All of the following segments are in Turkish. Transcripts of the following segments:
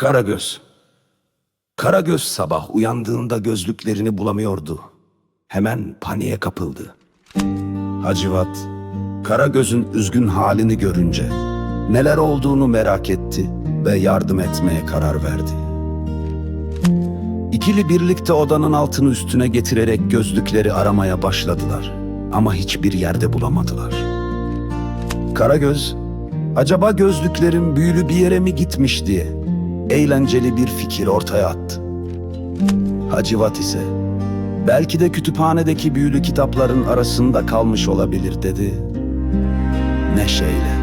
Karagöz. Karagöz sabah uyandığında gözlüklerini bulamıyordu. Hemen paniğe kapıldı. Hacivat, Karagöz'ün üzgün halini görünce neler olduğunu merak etti ve yardım etmeye karar verdi. İkili birlikte odanın altını üstüne getirerek gözlükleri aramaya başladılar ama hiçbir yerde bulamadılar. Karagöz, acaba gözlüklerin büyülü bir yere mi gitmiş diye eğlenceli bir fikir ortaya attı. Hacivat ise belki de kütüphanedeki büyülü kitapların arasında kalmış olabilir dedi. Neşeyle.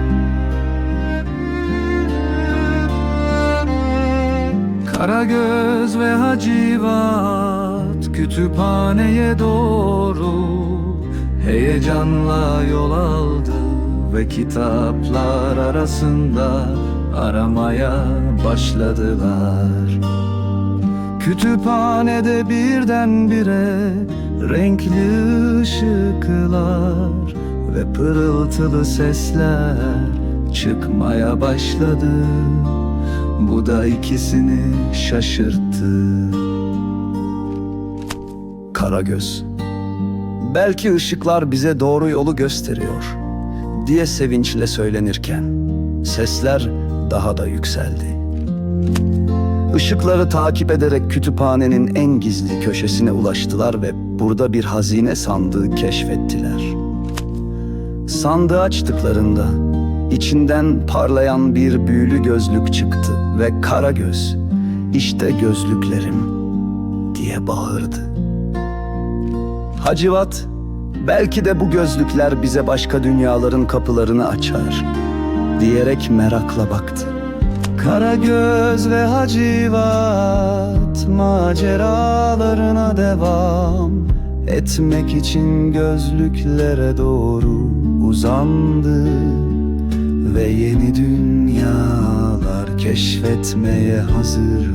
Karagöz ve Hacivat kütüphaneye doğru heyecanla yol aldı ve kitaplar arasında aramaya başladılar. Kütüphanede birdenbire renkli ışıklar ve pırıltılı sesler çıkmaya başladı. Bu da ikisini şaşırttı. Karagöz. Belki ışıklar bize doğru yolu gösteriyor diye sevinçle söylenirken sesler daha da yükseldi. Işıkları takip ederek kütüphanenin en gizli köşesine ulaştılar ve burada bir hazine sandığı keşfettiler. Sandığı açtıklarında içinden parlayan bir büyülü gözlük çıktı ve Karagöz işte gözlüklerim diye bağırdı. Hacivat, belki de bu gözlükler bize başka dünyaların kapılarını açar diyerek merakla baktı. Karagöz ve Hacivat maceralarına devam etmek için gözlüklere doğru uzandı ve yeni dünyalar keşfetmeye hazır